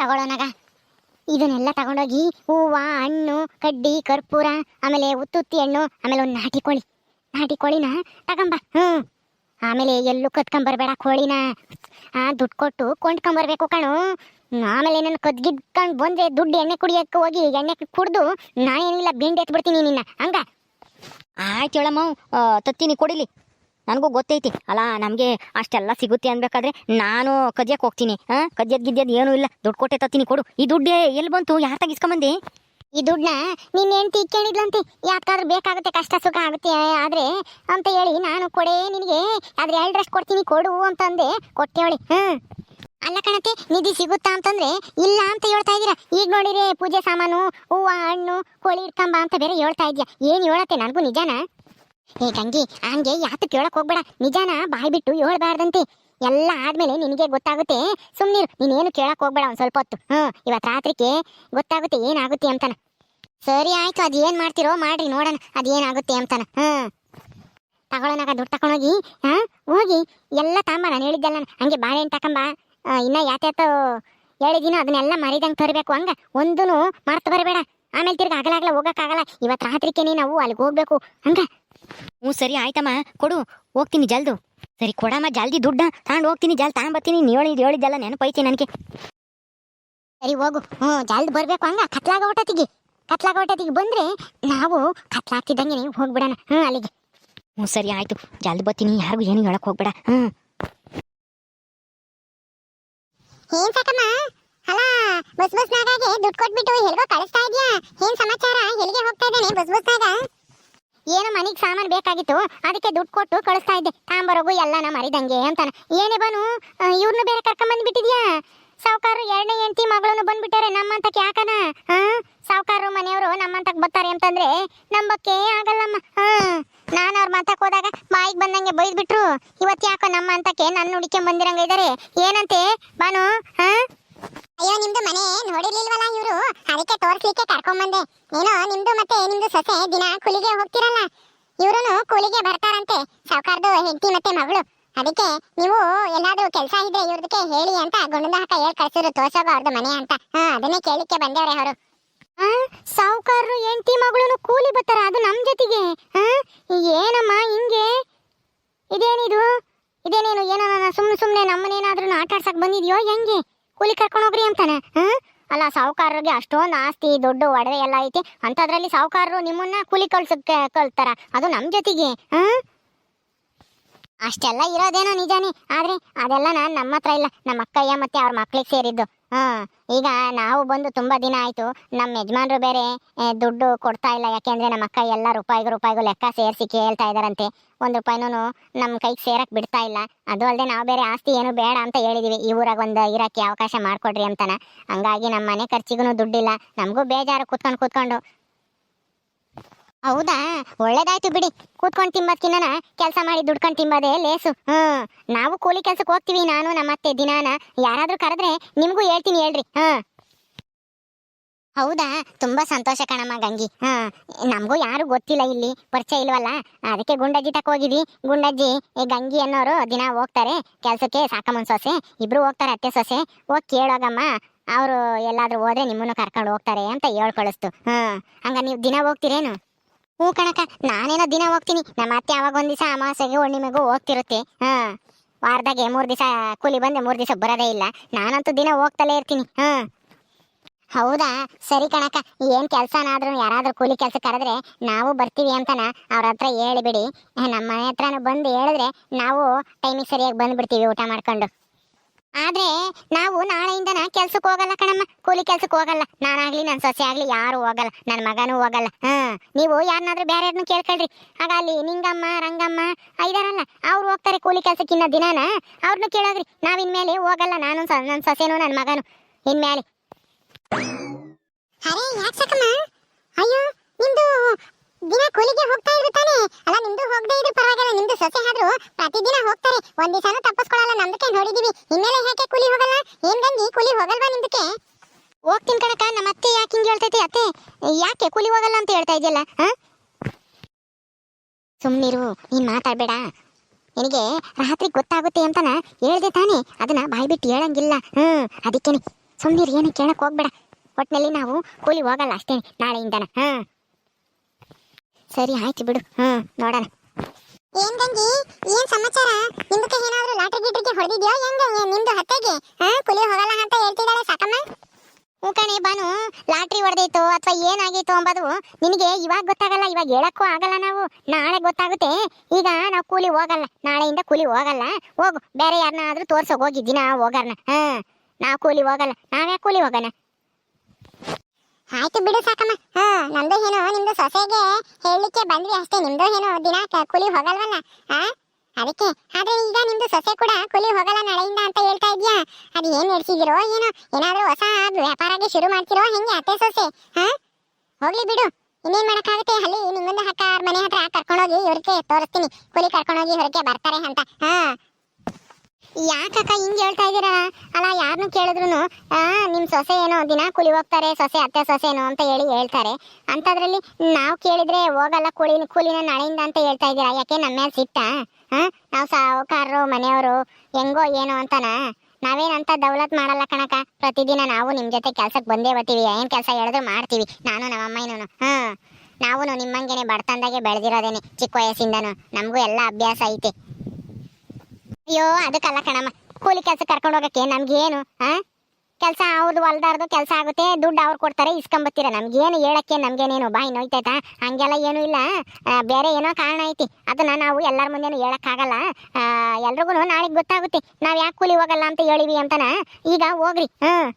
ತಗೊಳ್ಳೋನಾಗ. ಇದನ್ನೆಲ್ಲ ತಗೊಂಡೋಗಿ ಹೂವ, ಹಣ್ಣು, ಕಡ್ಡಿ, ಕರ್ಪೂರ, ಆಮೇಲೆ ಉತ್ತುತ್ತಿ ಹಣ್ಣು, ಆಮೇಲೆ ಒಂದು ನಾಟಿ ಕೋಳಿ. ನಾಟಿ ಕೋಳಿನ ತಗೊಂಬ. ಹ್ಞೂ. ಆಮೇಲೆ ಎಲ್ಲೂ ಕತ್ಕೊಂಬರ್ಬೇಡ ಕೋಳಿನ. ಆ, ದುಡ್ಡು ಕೊಟ್ಟು ಕೊಂಡ್ಕೊಂಬರ್ಬೇಕು ಕಣು. ಆಮೇಲೆ ನನ್ನ ಕದ್ಗಿದ್ಕೊಂಡು ಬಂದ್ರೆ ದುಡ್ಡು ಎಣ್ಣೆ ಕುಡಿಯಕ್ಕೆ ಹೋಗಿ ಎಣ್ಣೆ ಕುಡ್ದು ನಾನೇನಿಲ್ಲ, ಬಿಂಡೆ ಎತ್ಬಿಡ್ತೀನಿ ನಿನ್ನ. ಹಂಗ? ಆಯ್ತು ಹೇಳಮ್ಮ ತತ್ತೀನಿ ಕೊಡಿಲಿ. ನನಗೂ ಗೊತ್ತೈತಿ. ಅಲ್ಲ ನಮಗೆ ಅಷ್ಟೆಲ್ಲ ಸಿಗುತ್ತೆ ಅನ್ಬೇಕಾದ್ರೆ ನಾನು ಕದಿಯಕ್ಕೆ ಹೋಗ್ತೀನಿ. ಹಾಂ ಕದ್ಯದ್ ಗಿದ್ಯದ್ ಏನೂ ಇಲ್ಲ. ದುಡ್ಡು ಕೊಟ್ಟೆ ತತ್ತೀನಿ ಕೊಡು. ಈ ದುಡ್ಡು ಎಲ್ಲಿ ಬಂತು? ಯಾರು ತಗಿಸ್ಕೊಂಬಂದಿ? ಈ ದುಡ್ಡನ್ನ ನಿನ್ನ ಹೆಂಡತಿ ಕೇಳಿದ್ಲಂತೆ. ಯಾಕಾದ್ರೂ ಬೇಕಾಗುತ್ತೆ, ಕಷ್ಟ ಸುಖ ಆಗುತ್ತೆ ಆದ್ರೆ ಅಂತ ಹೇಳಿ ನಾನು ಕೊಡೆ ನಿನಗೆ ಆದ್ರೆ ಎರಡರಷ್ಟು ಕೊಡ್ತೀನಿ ಕೊಡು ಅಂತಂದೆ. ಕೊಟ್ಟೇವಳಿ ಹ್ಞೂ ಅಲ್ಲ ಕಣತೆ, ನಿಧಿ ಸಿಗುತ್ತಾ ಅಂತಂದ್ರೆ ಇಲ್ಲ ಅಂತ ಹೇಳ್ತಾ ಇದ್ದೀರಾ ಈಗ ನೋಡಿರಿ ಪೂಜೆ ಸಾಮಾನು, ಹೂವು, ಹಣ್ಣು, ಕೋಳಿ ಇಟ್ಕೊಂಬ ಅಂತ ಬೇರೆ ಹೇಳ್ತಾ ಇದ್ಯಾ. ಏನ್ ಹೇಳತ್ತೆ? ನನಗೂ ನಿಜಾನ? ಏ ಗಂಗಿ ಹಂಗೆ ಯಾತು ಕೇಳಕ್ ಹೋಗ್ಬೇಡ. ನಿಜಾನ ಬಾಯ್ ಬಿಟ್ಟು ಹೇಳ್ಬಾರ್ದಂತೆ. ಎಲ್ಲ ಆದ್ಮೇಲೆ ನಿನಗೆ ಗೊತ್ತಾಗುತ್ತೆ. ಸುಮ್ನಿರು ನೀನೇನು ಕೇಳಕ್ ಹೋಗ್ಬೇಡ ಒಂದ್ ಸ್ವಲ್ಪ ಹೊತ್ತು. ಹ್ಮ್, ಇವತ್ ರಾತ್ರಿಗೆ ಗೊತ್ತಾಗುತ್ತೆ ಏನಾಗುತ್ತೆ ಅಂತಾನ. ಸರಿ ಆಯ್ತು, ಅದ್ ಏನ್ ಮಾಡ್ತಿರೋ ಮಾಡ್ರಿ, ನೋಡೋಣ ಅದೇನಾಗುತ್ತೆ ಅಂತಾನ. ಹ್ಮ್. ತಗೊಳ್ಳೋನಾಗ ದುಡ್ಡು ತಕೊಂಡೋಗಿ ಹಾ, ಹೋಗಿ. ಎಲ್ಲ ತಾಂಬ, ನಾನು ಹೇಳಿದ್ದೆಲ್ಲ ಹಂಗೆ ಬಾಳೆಹಣ್ಣು ತಕೊಂಬ. ಇನ್ನ ಯಾತ್ಯಾತ ಹೇಳಿದಿನೋ, ಅದನ್ನೆಲ್ಲ ಮರಿದಂಗೆ ತರಬೇಕು ಹಂಗ. ಒಂದೂ ಮರ್ತು ಬರಬೇಡ. ಆಮೇಲೆ ತಿರ್ಗಿ ಆಗಲಾಗ್ಲ ಹೋಗಕ್ಕಾಗಲ್ಲ ಇವತ್ತು ರಾತ್ರಿಕೆ ನಾವು ಅಲ್ಲಿಗೆ ಹೋಗ್ಬೇಕು. ಹಂಗ? ಹ್ಞೂ ಸರಿ ಆಯ್ತಮ್ಮ. ಕೊಡು ಹೋಗ್ತೀನಿ ಜಲ್ದು. ಸರಿ ಕೊಡಮ್ಮ ಜಲ್ದಿ ದುಡ್ಡ ತಗೊಂಡು ಹೋಗ್ತೀನಿ ಜಲ್ ತಗೊಂಬರ್ತೀನಿ ನೀವು ಹೇಳಿದ್ ಹೇಳಿದ್ದೆಲ್ಲ ನೆನಪೈತಿ ನನಗೆ. ಸರಿ ಹೋಗು. ಹ್ಞೂ ಜಲ್ದಿ ಬರ್ಬೇಕು ಹಂಗ. ಕತ್ಲಾಗ ಹೊಟ್ಟತಿಗೆ ಕತ್ಲಾಗ ಹೊಟ್ಟತಿಗೆ ಬಂದ್ರೆ ನಾವು ಕತ್ಲಾಗ್ತಿದ್ದಂಗೆ ಹೋಗ್ಬಿಡೋಣ. ಹ್ಞೂ ಅಲ್ಲಿಗೆ. ಹ್ಞೂ ಸರಿ ಆಯ್ತು. ಜಲ್ದಿ ಬರ್ತೀನಿ. ಯಾರಿಗೂ ಏನು ಹೇಳಕ್ ಹೋಗ್ಬೇಡ. ಹ್ಞೂ. ಏನ್ ಸಾಕಮ್ಮ? ಅಲ್ಲ ಬಸ್ ಬಸ್ ನಾಗಾಗೆ ದುಡ್ಡು ಕೊಟ್ಬಿಟ್ಟು ಎಲ್ಗೋ ಕಳಿಸ್ತಾ ಇದ್ಯಾ? ಏನ್ ಸಮಾಚಾರ? ಎಲ್ಲಿಗೆ ಹೋಗ್ತಾ ಇದ್ದಾನೆ ಬಸ್ ನಾಗ? ಏನೋ ಮನೆಗೆ ಸಾಮಾನು ಬೇಕಾಗಿತ್ತು, ಅದಕ್ಕೆ ದುಡ್ಡು ಕೊಟ್ಟು ಕಳಿಸ್ತಾ ಇದ್ದೆ. ತಾಂಬರೋಗು ಎಲ್ಲಾನ ಮರಿದಂಗೆ ಅಂತಾನ. ಏನೇ ಬನು ಇವ್ರನ್ನ ಬೇರೆ ಕರ್ಕೊಂಡ್ ಬಂದ್ಬಿಟ್ಟಿದ್ಯಾ ಸಾವುಕಾರರು ಎರಡನೇ ಹೆಂಡತಿ ಮಗಳನ್ನು ಬಂದ್ಬಿಟ್ಟಾರೆ ನಮ್ಮಂತಕ್ಕೆ ಯಾಕನ? ಹಾ ಸಾವುಕಾರರು ಮನೆಯವರು ನಮ್ಮಂತಕ್ ಬರ್ತಾರೆ ಅಂತಂದ್ರೆ ನಂಬಕ್ಕೆ ಆಗಲ್ಲಮ್ಮ. ಹಾ ನಾನು ಅವ್ರ ಮಾತಕ್ ಹೋದಾಗ ಬಾಯಿಗೆ ಬಂದಂಗೆ ಬೈದ್ಬಿಟ್ರು. ಇವತ್ತು ಯಾಕೋ ನಮ್ಮ ಅಂತಕ್ಕೆ ನನ್ನ ಹುಡುಕೆ ಬಂದಿರಂಗ ಇದಾರೆ. ಏನಂತೆ, ಬಾನು ಹಾ ಅಯ್ಯೋ, ನಿಮ್ದು ಮನೆ ನೋಡಿರ್ಲಿಲ್ವಲ್ಲ ಇವರು? ಅದಕ್ಕೆ ತೋರಿಸ್ಲಿಕ್ಕೆ ಕರ್ಕೊಂಬಂದೆ. ಏನೋ ನಿಮ್ದು ಮತ್ತೆ ನಿಮ್ದು ಸೊಸೆ ದಿನ ಕೂಲಿಗೆ ಹೋಗ್ತಿರಲ್ಲ? ಇವ್ರುನು ಕೂಲಿಗೆ ಬರ್ತಾರಂತೆ, ಸಾವುಕಾರ್ದು ಹೆಂಡತಿ ಮತ್ತೆ ಮಗಳು. ಅದಕ್ಕೆ ನೀವು ಎಲ್ಲಾದ್ರೂ ಕೆಲಸ ಇದೆ ಇವ್ರದಕ್ಕೆ ಹೇಳಿ ಅಂತ ಗುಣದ ಹಾಕ ಹೇಳಿ ಕಳ್ಸಿದ್ರು, ತೋರ್ಸೋಗ ಅವ್ರದ್ದು ಮನೆ ಅಂತ. ಹಾ, ಅದನ್ನೇ ಕೇಳಿಕ್ಕೆ ಬಂದೇವ್ರೆ ಅವರು. ಸಾವುಕಾರರು ಹೆಂಡತಿ ಮಗಳು ಕೂಲಿ ಬರ್ತಾರ? ಅದು ನಮ್ಮ ಜೊತೆಗೆ. ಏನಮ್ಮ ಹಿಂಗೆ? ಇದೇನಿದು? ಇದೇನೇನು? ಏನೋ ಸುಮ್ಮನೆ ಸುಮ್ಮನೆ ನಮ್ಮನೇನಾದ್ರೂ ಆಟ ಆಡ್ಸಕ್ ಬಂದಿದ್ಯೋ? ಹೆಂಗೆ? ಕೂಲಿ ಕರ್ಕೊಂಡು ಹೋಗ್ರಿ ಅಂತಾನೆ. ಹ್ಮ್? ಅಲ್ಲ ಸಾವುಕಾರರಿಗೆ ಅಷ್ಟೊಂದು ಆಸ್ತಿ, ದೊಡ್ಡ, ಒಡವೆ ಎಲ್ಲ ಐತಿ. ಅಂತದ್ರಲ್ಲಿ ಸಾವುಕಾರರು ನಿಮ್ಮನ್ನ ಕೂಲಿ ಕಳ್ಸಕ್ಕೆ ಕಳ್ತಾರ. ಅದು ನಮ್ಮ ಜೊತೆಗೆ. ಹ್ಮ್? ಅಷ್ಟೆಲ್ಲ ಇರೋದೇನೋ ನಿಜಾನೇ. ಆದ್ರೆ ಅದೆಲ್ಲ ನಾನು ನಮ್ಮ ಹತ್ರ ಇಲ್ಲ. ನಮ್ಮ ಅಕ್ಕಯ್ಯ ಮತ್ತೆ ಅವ್ರ ಮಕ್ಳಿಗೆ ಸೇರಿದ್ದು. ಹಾ, ಈಗ ನಾವು ಬಂದು ತುಂಬಾ ದಿನ ಆಯ್ತು ನಮ್ಮ ಯಜಮಾನ್ರು ಬೇರೆ ದುಡ್ಡು ಕೊಡ್ತಾ ಇಲ್ಲ. ಯಾಕೆಂದ್ರೆ ನಮ್ಮ ಅಕ್ಕ ಎಲ್ಲ ರೂಪಾಯಿಗೂ ರೂಪಾಯಿಗೂ ಲೆಕ್ಕ ಸೇರಿಸಿ ಕೇಳ್ತಾ ಇದ್ದಾರಂತೆ. ಒಂದ್ ರೂಪಾಯಿನೂ ನಮ್ಮ ಕೈಗೆ ಸೇರಕ್ ಬಿಡ್ತಾ ಇಲ್ಲ. ಅದು ಅಲ್ಲದೆ ನಾವು ಬೇರೆ ಆಸ್ತಿ ಏನು ಬೇಡ ಅಂತ ಹೇಳಿದೀವಿ. ಈ ಊರಾಗ ಒಂದು ಇರಕ್ಕೆ ಅವಕಾಶ ಮಾಡ್ಕೊಡ್ರಿ ಅಂತಾನ. ಹಂಗಾಗಿ ನಮ್ಮ ಮನೆ ಖರ್ಚಿಗೂ ದುಡ್ಡಿಲ್ಲ. ನಮಗೂ ಬೇಜಾರು ಕೂತ್ಕೊಂಡು ಕೂತ್ಕೊಂಡು ಹೌದಾ? ಒಳ್ಳೇದಾಯ್ತು ಬಿಡಿ. ಕೂತ್ಕೊಂಡು ತಿಂಬದ್ಕಿನ್ನ ಕೆಲಸ ಮಾಡಿ ದುಡ್ಕೊಂಡು ತಿಂಬದೇ ಲೇಸು. ಹ್ಮ್. ನಾವು ಕೂಲಿ ಕೆಲ್ಸಕ್ಕೆ ಹೋಗ್ತೀವಿ ನಾನು ನಮ್ಮ ಅತ್ತೆ ದಿನಾನ. ಯಾರಾದ್ರೂ ಕರೆದ್ರೆ ನಿಮ್ಗೂ ಹೇಳ್ತೀನಿ ಹೇಳ್ರಿ. ಹಾ ಹೌದಾ? ತುಂಬಾ ಸಂತೋಷ ಕಣಮ್ಮ ಗಂಗಿ. ಹಾ ನಮಗೂ ಯಾರು ಗೊತ್ತಿಲ್ಲ ಇಲ್ಲಿ. ಪರಿಚಯ ಇಲ್ವಲ್ಲ? ಅದಕ್ಕೆ ಗುಂಡಜ್ಜಿ ತಕ ಹೋಗಿದ್ವಿ. ಗುಂಡಜ್ಜಿ, ಈ ಗಂಗಿ ಅನ್ನೋರು ದಿನ ಹೋಗ್ತಾರೆ ಕೆಲ್ಸಕ್ಕೆ, ಸಾಕಮ್ಮನ್ ಸೊಸೆ. ಇಬ್ರು ಹೋಗ್ತಾರೆ ಅತ್ತೆ ಸೊಸೆ. ಹೋಗಿ ಕೇಳೋಗಮ್ಮ. ಅವರು ಎಲ್ಲಾದ್ರೂ ಹೋದ್ರೆ ನಿಮ್ಮನ್ನು ಕರ್ಕೊಂಡು ಹೋಗ್ತಾರೆ ಅಂತ ಹೇಳ್ಕೊಳಿಸ್ತು. ಹಾ ಹಂಗ ನೀವು ದಿನ ಹೋಗ್ತೀರೇನು? ಹ್ಞೂ ಕಣಕ ನಾನೇನೋ ದಿನ ಹೋಗ್ತೀನಿ. ನಮ್ಮ ಅತ್ತೆ ಅವಾಗ ಒಂದು ದಿವಸ ಅಮಾವಾಸ್ಯೆಗೆ, ಹುಣ್ಣಿಮೆಗೂ ಹೋಗ್ತಿರುತ್ತೆ. ಹಾಂ, ವಾರದಾಗೆ ಮೂರು ದಿವಸ ಕೂಲಿ ಬಂದೆ ಮೂರು ದಿವಸ ಬರೋದೇ ಇಲ್ಲ. ನಾನಂತೂ ದಿನ ಹೋಗ್ತಲೇ ಇರ್ತೀನಿ. ಹಾಂ. ಹೌದಾ? ಸರಿ ಕಣಕ ಏನು ಕೆಲಸನಾದ್ರೂ, ಯಾರಾದರೂ ಕೂಲಿ ಕೆಲಸ ಕರೆದ್ರೆ ನಾವು ಬರ್ತೀವಿ ಅಂತನ ಅವ್ರ ಹತ್ರ ಹೇಳಿಬಿಡಿ. ನಮ್ಮ ಮನೆ ಹತ್ರನೂ ಬಂದು ಹೇಳಿದ್ರೆ ನಾವು ಟೈಮಿಗೆ ಸರಿಯಾಗಿ ಬಂದುಬಿಡ್ತೀವಿ ಊಟ ಮಾಡ್ಕೊಂಡು. ಆದ್ರೆ ನಾವು ನಾಳೆಯಿಂದನ ಕೆಲ್ಸಕ್ಕೆ ಹೋಗಲ್ಲ ಕಣಮ್ಮ. ಕೂಲಿ ಕೆಲ್ಸಕ್ಕೆ ಹೋಗಲ್ಲ. ನಾನಾಗ್ಲಿ ನನ್ನ ಸೊಸೆ ಆಗ್ಲಿ ಯಾರು ಹೋಗಲ್ಲ. ನನ್ನ ಮಗನೂ ಹೋಗಲ್ಲ. ಹಾ, ನೀವು ಯಾರನ್ನಾದ್ರೂ ಬೇರೆ ಯಾರನ್ನೂ ಕೇಳ್ಕೊಳ್ರಿ. ಆಗ ನಿಂಗಮ್ಮ, ರಂಗಮ್ಮ, ಐದಾರಲ್ಲ, ಅವ್ರು ಹೋಗ್ತಾರೆ ಕೂಲಿ ಕೆಲ್ಸಕ್ಕೆ ಇನ್ನ ದಿನಾನ. ಅವ್ರನ್ನೂ ಕೇಳೋದ್ರಿ ನಾವ್ ಇನ್ಮೇಲೆ ಹೋಗಲ್ಲ. ನಾನು ನನ್ನ ಸೊಸೆನೂ ನನ್ನ ಮಗನು. ಇನ್ಮೇಲೆ. ಅರೇ ಅಯ್ಯೋ ನಿಮ್ದು ದಿನ ಕೂಲಿಗೆ ಹೋಗ್ತಾ ಇರ್ತಾನೆ ಅಲ್ಲ, ನಿಮ್ದು ಹೋಗದೆ ಇದ್ರೆ ಪರವಾಗಿಲ್ಲ. ನಿಮ್ದು ಸೊಸೆ ಆದ್ರು ಪ್ರತಿದಿನ ಹೋಗ್ತಾರೆ. ಒಂದ್ ದಿವಸನೂ ತಪ್ಪಿಸ್ಕೊಳಲ್ಲ. ನಮ್ದಕ್ಕೆ ನೋಡಿದೀವಿ. ಇನ್ಮೇಲೆ ಹೇಗೆ ಕೂಲಿ ಹೋಗಲ್ಲ? ಏನ್ ಗಂಗಿ ಕೂಲಿ ಹೋಗಲ್ವಾ ನಿಮ್ದಕ್ಕೆ? ಹೋಗ್ತೀನಿ ಕಣಕ ನಮ್ಮ ಅತ್ತೆ ಯಾಕೆ ಹಿಂಗೆ ಹೇಳ್ತೈತಿ? ಅತ್ತೆ, ಯಾಕೆ ಕೂಲಿ ಹೋಗಲ್ಲ ಅಂತ ಹೇಳ್ತಾ ಇದೆಯಲ್ಲ, ಹಾ? ಸುಮ್ನಿರು. ನೀನ್ ಮಾತಾಡ್ಬೇಡ. ನಿನಗೆ ರಾತ್ರಿ ಗೊತ್ತಾಗುತ್ತೆ ಅಂತನ ಹೇಳ್ದೆ ತಾನೆ. ಅದನ್ನ ಬಾಯ್ ಬಿಟ್ಟು ಹೇಳಂಗಿಲ್ಲ. ಹ್ಮ್ ಅದಕ್ಕೇನೆ. ಸುಮ್ಮನಿರು ಏನು ಹೇಳಕ್ ಹೋಗ್ಬೇಡ. ಒಟ್ನಲ್ಲಿ ನಾವು ಕೂಲಿ ಹೋಗಲ್ಲ ಅಷ್ಟೇ ನಾಳೆಯಿಂದನ. ಹಾ ಸರಿ, ಆಯ್ತು ಬಿಡು. ಹ್ಮ್, ನೋಡೋಣ. ಏನ್ ಗಂಗಿ? ಏನ್ ಸಮಾಚಾರ? ನಿಮ್ದಕ್ಕೆ ಏನಾದ್ರೂ ಲಾಟ್ರಿ ಗಿಟ್ರಿಗೆ ಹೊಡೆದಿದ್ಯೋ? ಹೆಂಗ? ನಿಮ್ದು ಹತ್ತೆಗೆ? ಹಾ ಕೂಲಿ ಹೋಗಲ್ಲ ಅಂತ ಹೇಳ್ತಿದ್ದಾಳೆ ಸಾಕಮ್ಮ. ಹ್ಞೂ ಕಣೆ, ಬಾನು. ಲಾಟ್ರಿ ಹೊಡೆದೈತೋ ಅಥವಾ ಏನಾಗೈತೋ ಅಂಬದು ನಿನಗೆ ಇವಾಗ ಗೊತ್ತಾಗಲ್ಲ, ಇವಾಗ ಹೇಳಕ್ಕೂ ಆಗಲ್ಲ ನಾವು. ನಾಳೆ ಗೊತ್ತಾಗುತ್ತೆ. ಈಗ ನಾವು ಕೂಲಿ ಹೋಗಲ್ಲ. ನಾಳೆಯಿಂದ ಕೂಲಿ ಹೋಗಲ್ಲ. ಹೋಗು. ಬೇರೆ ಯಾರನ್ನಾದ್ರೂ ತೋರ್ಸೋಕ್ ಹೋಗಿ ಹೋಗಾರ್ನ ಹಾ ನಾವು ಕೂಲಿ ಹೋಗಲ್ಲ. ನಾವ್ಯಾಕೆ ಕೂಲಿ ಹೋಗೋಣ? ಆಯ್ತು ಬಿಡು ಸಾಕಮ್ಮ. ಹಾ ನಮ್ದು ಏನೋ, ನಿಮ್ದು ಸೊಸೆಗೆ ಹೇಳಲಿಕ್ಕೆ ಬಂದ್ವಿ ಅಷ್ಟೇ, ನಿಮ್ದು ಏನೋ ದಿನ ಕುಲಿ ಹೋಗಲ್ವಲ್ಲ? ಆ? ಅದಕ್ಕೆ, ಆದ್ರೆ ಈಗ ನಿಮ್ದು ಸೊಸೆ ಕೂಡ ಕೂಲಿ ಹೋಗಲ್ಲ ನಾಳೆಯಿಂದ ಅಂತ ಹೇಳ್ತಾ ಇದ್ಯಾ? ಅದು ಏನ್ ನಡೆಸಿದಿರೋ, ಏನೋ, ಏನಾದ್ರೂ ಹೊಸ ವ್ಯಾಪಾರಗೆ ಶುರು ಮಾಡ್ತಿರೋ ಹೆಂಗೆ ಅತ್ತೆ ಸೊಸೆ? ಹಾ? ಹೋಗ್ಲಿ ಬಿಡು. ಇನ್ನೇನ್ ಮಾಡಕ್ಕಾಗುತ್ತೆ? ಅಲ್ಲಿ ನಿಮ್ಮಂದ ಹಕ್ಕ ಮನೆ ಹತ್ರ ಕರ್ಕೊಂಡೋಗಿ, ಇವ್ರಿಗೆ ತೋರಿಸ್ತೀನಿ. ಕೂಲಿ ಕರ್ಕೊಂಡೋಗಿ ಹೊರಗೆ ಬರ್ತಾರೆ ಅಂತ. ಹಾ. ಯಾಕಕ್ಕ ಹಿಂಗ್ ಹೇಳ್ತಾ ಇದ್ದೀರಾ? ಅಲ್ಲ ಯಾರನ್ನು ಕೇಳಿದ್ರು ಆ, ನಿಮ್ ಸೊಸೆ ಏನೋ ದಿನ ಕೂಲಿ ಹೋಗ್ತಾರೆ, ಸೊಸೆ ಅತ್ತೆ ಸೊಸೆನೋ ಅಂತ ಹೇಳಿ ಹೇಳ್ತಾರೆ. ಅಂತದ್ರಲ್ಲಿ ನಾವು ಕೇಳಿದ್ರೆ ಹೋಗಲ್ಲ ಕುಳಿ ಕೂಲಿನ ನಾಳೆಯಿಂದ ಅಂತ ಹೇಳ್ತಾ ಇದ್ದೀರಾ? ಯಾಕೆ ನಮ್ಮ ಮೇಲೆ ಸಿಟ್ಟ? ಹಾ ನಾವು ಸಾವುಕಾರರು ಮನೆಯವರು, ಹೆಂಗೋ ಏನೋ ಅಂತನ? ನಾವೇನಂತ ದೌಲತ್ ಮಾಡಲ್ಲ ಕಣಕ ಪ್ರತಿದಿನ ನಾವು ನಿಮ್ ಜೊತೆ ಕೆಲ್ಸಕ್ಕೆ ಬಂದೇ ಬರ್ತೀವಿ. ಏನ್ ಕೆಲಸ ಹೇಳಿದ್ರು ಮಾಡ್ತೀವಿ. ನಾನು ನಮ್ಮ ಅಮ್ಮನೂ ಹಾ ನಾವು ನಿಮ್ಮಂಗೆನೆ ಬಡತನದಾಗೆ ಬೆಳೆದಿರೋದೇನೆ ಚಿಕ್ಕ ವಯಸ್ಸಿಂದನು. ನಮಗೂ ಎಲ್ಲ ಅಭ್ಯಾಸ ಐತೆ. ಅಯ್ಯೋ, ಅದಕ್ಕಲ್ಲ ಕಣಮ್ಮ. ಕೂಲಿ ಕೆಲಸ ಕರ್ಕೊಂಡು ಹೋಗಕ್ಕೆ ನಮ್ಗೇನು, ಆ? ಕೆಲಸ ಅವ್ರದ್ದು ಹೊಲ್ದಾರ್ದು ಕೆಲಸ ಆಗುತ್ತೆ, ದುಡ್ಡು ಅವ್ರು ಕೊಡ್ತಾರೆ, ಇಸ್ಕೊಂಬತ್ತೀರ. ನಮ್ಗೇನು ಹೇಳಕ್ಕೆ, ನಮ್ಗೇನೇನು ಬಾಯಿ ನೋಯ್ತೈತಾ ಹಂಗೆಲ್ಲ ಏನೂ ಇಲ್ಲ. ಬೇರೆ ಏನೋ ಕಾರಣ ಐತಿ. ಅದನ್ನ ನಾವು ಎಲ್ಲರ ಮುಂದೆನೂ ಹೇಳಕ್ಕಾಗಲ್ಲ. ಎಲ್ರಿಗೂ ನಾಳೆಗೆ ಗೊತ್ತಾಗುತ್ತೆ. ನಾವು ಯಾಕೆ ಕೂಲಿ ಹೋಗಲ್ಲ ಅಂತ ಹೇಳಿವಿ ಅಂತನ? ಈಗ ಹೋಗ್ರಿ, ಹ್ಮ್.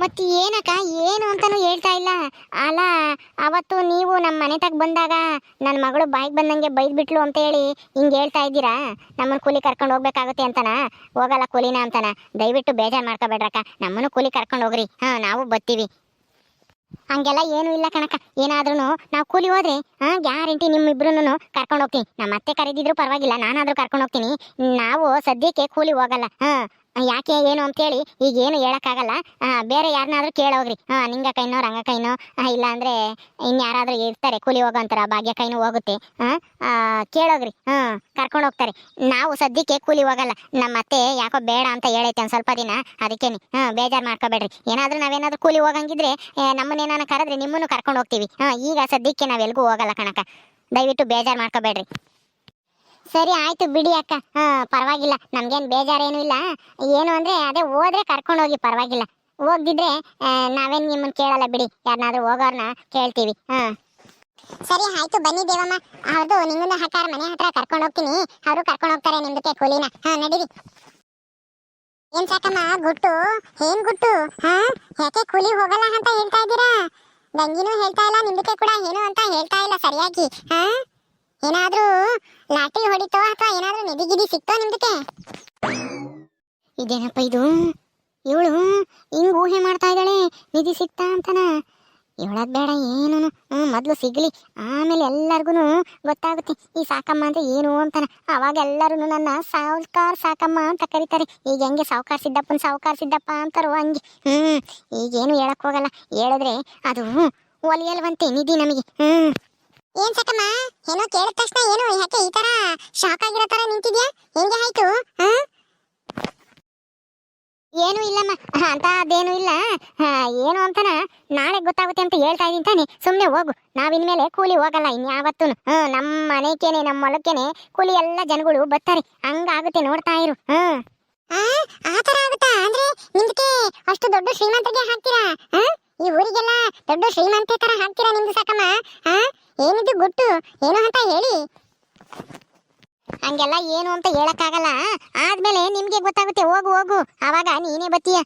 ಮತ್ತೆ ಏನಕ್ಕ, ಏನು ಅಂತಾನು ಹೇಳ್ತಾ ಇಲ್ಲ. ಅಲ್ಲ, ಅವತ್ತು ನೀವು ನಮ್ಮ ಮನೆ ತಗ ಬಂದಾಗ ನನ್ನ ಮಗಳು ಬಾಯಿಗೆ ಬಂದಂಗೆ ಬೈದ್ಬಿಟ್ಲು ಅಂತ ಹೇಳಿ ಹಿಂಗೆ ಹೇಳ್ತಾ ಇದ್ದೀರಾ? ನಮ್ಮನ್ನ ಕೂಲಿ ಕರ್ಕೊಂಡು ಹೋಗ್ಬೇಕಾಗುತ್ತೆ ಅಂತನ? ಹೋಗಲ್ಲ ಕೂಲಿನ ಅಂತನ? ದಯವಿಟ್ಟು ಬೇಜಾರು ಮಾಡ್ಕೋಬೇಡ್ರಕ್ಕ. ನಮ್ಮನ್ನು ಕೂಲಿ ಕರ್ಕೊಂಡು ಹೋಗ್ರಿ. ಹಾ, ನಾವು ಬರ್ತೀವಿ ಹಂಗೆಲ್ಲ ಏನು ಇಲ್ಲ ಕಣಕ್ಕ. ಏನಾದ್ರೂ ನಾವು ಕೂಲಿ ಹೋದ್ರೆ, ಹಾಂ, ಗ್ಯಾರಂಟಿ ನಿಮ್ಮಿಬ್ರು ಕರ್ಕೊಂಡು ಹೋಗ್ತೀನಿ. ನಮ್ಮ ಅತ್ತೆ ಕರೆದಿದ್ರು ಪರವಾಗಿಲ್ಲ, ನಾನಾದರೂ ಕರ್ಕೊಂಡು ಹೋಗ್ತೀನಿ. ನಾವು ಸದ್ಯಕ್ಕೆ ಕೂಲಿ ಹೋಗಲ್ಲ. ಹಾ ಯಾಕೆ ಏನು ಅಂತೇಳಿ ಈಗ ಏನು ಹೇಳಕ್ಕಾಗಲ್ಲ. ಬೇರೆ ಯಾರನ್ನಾದ್ರೂ ಕೇಳೋಗ್ರಿ. ಹಾಂ ನಿಂಗ ಕೈನೋ ರಂಗ ಕೈನೋ ಇಲ್ಲ ಅಂದ್ರೆ ಇನ್ಯಾರಾದ್ರೂ ಇರ್ತಾರೆ, ಕೂಲಿ ಹೋಗೋ ಅಂತಾರ ಭಾಗ್ಯ ಕೈನೂ ಹೋಗುತ್ತೆ. ಹಾಂ ಕೇಳೋಗ್ರಿ. ಹಾ, ಕರ್ಕೊಂಡು ಹೋಗ್ತಾರೆ. ನಾವು ಸದ್ಯಕ್ಕೆ ಕೂಲಿ ಹೋಗಲ್ಲ. ನಮ್ಮ ಅತ್ತೆ ಯಾಕೋ ಬೇಡ ಅಂತ ಹೇಳೈತೆ ಒಂದು ಸ್ವಲ್ಪ ದಿನ. ಅದಕ್ಕೇನೆ. ಹಾ, ಬೇಜಾರ್ ಮಾಡ್ಕೋಬೇಡ್ರಿ. ಏನಾದರೂ ನಾವೇನಾದರೂ ಕೂಲಿ ಹೋಗಂಗಿದ್ರೆ ನಮ್ಮನ್ನೇನಾನ ಕರೆದ್ರೆ ನಿಮ್ಮನ್ನು ಕರ್ಕೊಂಡು ಹೋಗ್ತೀವಿ. ಹಾಂ, ಈಗ ಸದ್ಯಕ್ಕೆ ನಾವ್ ಎಲ್ಗೂ ಹೋಗಲ್ಲ ಕಣಕ ದಯವಿಟ್ಟು ಬೇಜಾರ್ ಮಾಡ್ಕೋಬೇಡ್ರಿ. ಸರಿ ಆಯ್ತು ಬಿಡಿ ಅಕ್ಕ. ಹಾ, ಪರವಾಗಿಲ್ಲ. ನಮ್ಗೇನು ಬೇಜಾರೇನು ಇಲ್ಲ. ಏನು ಅಂದ್ರೆ, ಅದೇ ಹೋದ್ರೆ ಕರ್ಕೊಂಡು ಹೋಗಿ ಪರವಾಗಿಲ್ಲ. ಹೋಗ್ದಿದ್ರೆ ನಾವೇನ್ ನಿಮ್ಮನ್ನ ಕೇಳಲ್ಲ ಬಿಡಿ. ಯಾರನ್ನಾದ್ರೂ ಹೋಗೋರ್ನ ಕೇಳ್ತೀವಿ. ಹಾ. ಸರಿ, ಆಯ್ತು. ಬನ್ನಿ ದೇವಮ್ಮ. ಅವ್ರದ್ದು ನಿಮ್ಮನ್ನ ಹಕಾರ ಮನೆ ಹತ್ರ ಕರ್ಕೊಂಡು ಹೋಗ್ತೀನಿ ಅವರು ಕರ್ಕೊಂಡು ಹೋಗ್ತಾರೆ ನಿಮ್ದಕ್ಕೆ ಕೂಲಿನ. ಹಾ, ನಡೀರಿ. ಏನ್ ಸಾಕಮ್ಮ, ಗುಟ್ಟು? ಏನ್ ಗುಟ್ಟು? ಹಾ, ಯಾಕೆ ಕೂಲಿ ಹೋಗಲ್ಲ ಅಂತ ಹೇಳ್ತಾ ಇದ್ದೀರಾ? ಗಂಗಿನೂ ಹೇಳ್ತಾ ಇಲ್ಲ, ನಿಮ್ದಕ್ಕೆ ಕೂಡ ಏನು ಅಂತ ಹೇಳ್ತಾ ಇಲ್ಲ ಸರಿಯಾಗಿ. ಹಾ? ಅಥವಾ ಏನಾದ್ರೂ ನಿಧಿ ಗಿಧಿ ಸಿಕ್ತಾ ನಿಮ್ದಕ್ಕೆ ಇದೇನಪ್ಪ ಇದು? ಇವಳು ಹಿಂಗ್ ಊಹೆ ಮಾಡ್ತಾ ಇದ್ದಾಳೆ, ನಿಧಿ ಸಿಕ್ತಾ ಅಂತನ? ಇವಳದ್ ಬೇಡ ಏನು ಹ್ಮ್, ಮೊದ್ಲು ಸಿಗ್ಲಿ. ಆಮೇಲೆ ಎಲ್ಲರಿಗೂ ಗೊತ್ತಾಗುತ್ತೆ. ಈ ಸಾಕಮ್ಮ ಅಂದ್ರೆ ಏನು ಅಂತಾನೆ? ಅವಾಗ ಎಲ್ಲರೂ ನನ್ನ ಸಾವುಕಾರ ಸಾಕಮ್ಮ ಅಂತ ಕರೀತಾರೆ. ಈಗ ಹೆಂಗೆ ಸಾವುಕಾರ ಸಿದ್ದಪ್ಪನ ಸಾವುಕಾರ ಸಿದ್ದಪ್ಪ ಅಂತಾರೋ ಹಂಗೆ. ಹ್ಮ್, ಈಗೇನು ಹೇಳಕ್ ಹೋಗಲ್ಲ. ಹೇಳಿದ್ರೆ ಅದು ಒಲಿಯಲ್ವಂತೆ ನಿಧಿ ನಮಗೆ. ಹ್ಮ್. ಏನ್ ಸಕಮ್ಮ ಏನೋ ಕೇಳಿದ ತಕ್ಷಣ ಏನು? ಯಾಕೆ ಈ ತರ ಶಾಕ್ ಆಗಿರೋ ತರ ನಿಂತಿದ್ಯಾ? ಹೆಂಗೆ ಆಯ್ತು? ಏನು ಇಲ್ಲಮ್ಮ. ಅಂತ ಅದೇನು ಇಲ್ಲ. ಏನು ಅಂತನ? ನಾಳೆ ಗೊತ್ತಾಗುತ್ತೆ ಅಂತ ಹೇಳ್ತಾ ಇದೀನಿ ತಾನೆ. ಸುಮ್ಮನೆ ಹೋಗು. ನಾವಿನ್ಮೇಲೆ ಕೂಲಿ ಹೋಗಲ್ಲ ಇನ್ಯಾವತ್ತೂ ಹ್ಮ್ ನಮ್ಮ ಮನೆಕೇನೆ ನಮ್ಮ ಹೊಲಕ್ಕೇನೆ ಕೂಲಿ ಎಲ್ಲ ಜನಗಳು ಬರ್ತಾರೆ. ಹಂಗಾಗುತ್ತೆ ನೋಡ್ತಾ ಇರು. ಹ್ಮ್ ಆ ಆಗುತ್ತಾ? ಅಂದ್ರೆ ನಿಮ್ದಕ್ಕೆ ಅಷ್ಟು ದೊಡ್ಡ ಶ್ರೀಮಂತರಿಗೆ ಹಾಕ್ತೀರಾ? ಹ? ಈ ಊರಿಗೆಲ್ಲ ದೊಡ್ಡ ಶ್ರೀಮಂತೆ ತರ ಹಾಕ್ತೀರಾ ನಿಮ್ದು ಸಾಕಮ್ಮ? ಹ? ಏನಿದು ಗುಟ್ಟು? ಏನು ಅಂತ ಹೇಳಿ. ಹಂಗೆಲ್ಲ ಏನು ಅಂತ ಹೇಳಕ್ಕಾಗಲ್ಲ. ಆದ್ಮೇಲೆ ನಿಮ್ಗೆ ಗೊತ್ತಾಗುತ್ತೆ. ಹೋಗು ಹೋಗು. ಅವಾಗ ನೀನೇ ಬತ್ತೀಯ.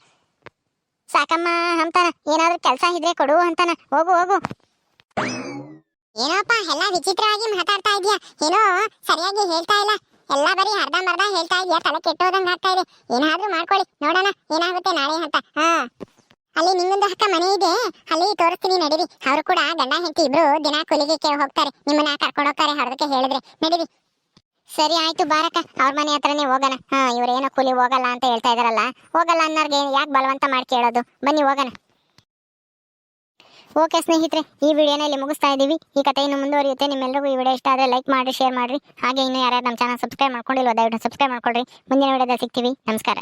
ಸಾಕಮ್ಮ ಅಂತಾನ. ಏನಾದ್ರೂ ಕೆಲಸ ಇದ್ರೆ ಕೊಡು ಅಂತಾನ. ಹೋಗು ಹೋಗು. ಏನೋಪ್ಪ, ಎಲ್ಲ ವಿಚಿತ್ರವಾಗಿ ಮಾತಾಡ್ತಾ ಇದೀಯ? ಏನೋ ಸರಿಯಾಗಿ ಹೇಳ್ತಾ ಇಲ್ಲ. ಎಲ್ಲ ಬರೀ ಅರ್ಧ ಮರ್ಧ ಹೇಳ್ತಾ ಇದೀಯ? ತಲೆ ಕೆಟ್ಟೋದಂಗ್ ಆಗ್ತಾ ಇದೆ. ಏನಾದ್ರೂ ಮಾಡ್ಕೊಳ್ಳಿ. ನೋಡೋಣ. ಏನಾಗುತ್ತೆ ನಾಳೆ ಅಂತ. ಹಾ. ಅಲ್ಲಿ ನಿಮ್ಮೊಂದು ಹಕ್ಕ ಮನೆ ಇದೆ. ಅಲ್ಲಿ ತೋರಿಸ್ತೀನಿ ನಡೀರಿ. ಅವರು ಕೂಡ ಗಂಡ, ಹೆಂಡತಿ ಇಬ್ರು ದಿನ ಕೊಲಿಗೆ ಕೇ- ಹೋಗ್ತಾರೆ. ನಿಮ್ಮನ್ನ ಕರ್ಕೊಂಡು ಹೋಗ್ತಾರೆ ಹೊರದಕ್ಕೆ ಹೇಳಿದ್ರೆ. ನಡೀರಿ. ಸರಿ ಆಯ್ತು, ಬಾರಕ್ಕ. ಅವ್ರ ಮನೆ ಹತ್ರನೇ ಹೋಗೋಣ. ಹಾ ಇವ್ರೇನೋ ಕೂಲಿ ಹೋಗಲ್ಲ ಅಂತ ಹೇಳ್ತಾ ಇದಾರಲ್ಲ ಹೋಗಲ್ಲ ಅನ್ನೋರ್ಗೆ ಯಾಕೆ ಬಲವಂತ ಮಾಡಿ ಕೇಳೋದು? ಬನ್ನಿ, ಹೋಗೋಣ. ಓಕೆ ಸ್ನೇಹಿತರೆ, ಈ ವಿಡಿಯೋನ ಇಲ್ಲಿ ಮುಗಿಸ್ತಾ ಇದ್ದೀವಿ. ಈ ಕಥೆ ಇನ್ನು ಮುಂದುವರಿಯುತ್ತೆ. ನಿಮ್ಮೆಲ್ಲರಿಗೂ ಈ ವಿಡಿಯೋ ಇಷ್ಟ ಆದರೆ ಲೈಕ್ ಮಾಡಿ ಶೇರ್ ಮಾಡಿರಿ. ಹಾಗೆ ಇನ್ನು ಯಾರ್ಯಾರು ನಮ್ಮ ಚಾನಲ್ ಸಬ್ಸ್ಕ್ರೈಬ್ ಮಾಡ್ಕೊಂಡಿಲ್ವ, ದಯವಿಟ್ಟು ಸಬ್ಸ್ಕ್ರೈಬ್ ಮಾಡ್ಕೊಳ್ರಿ. ಮುಂದಿನ ವಿಡಿಯೋದಲ್ಲಿ ಸಿಗ್ತೀವಿ. ನಮಸ್ಕಾರ.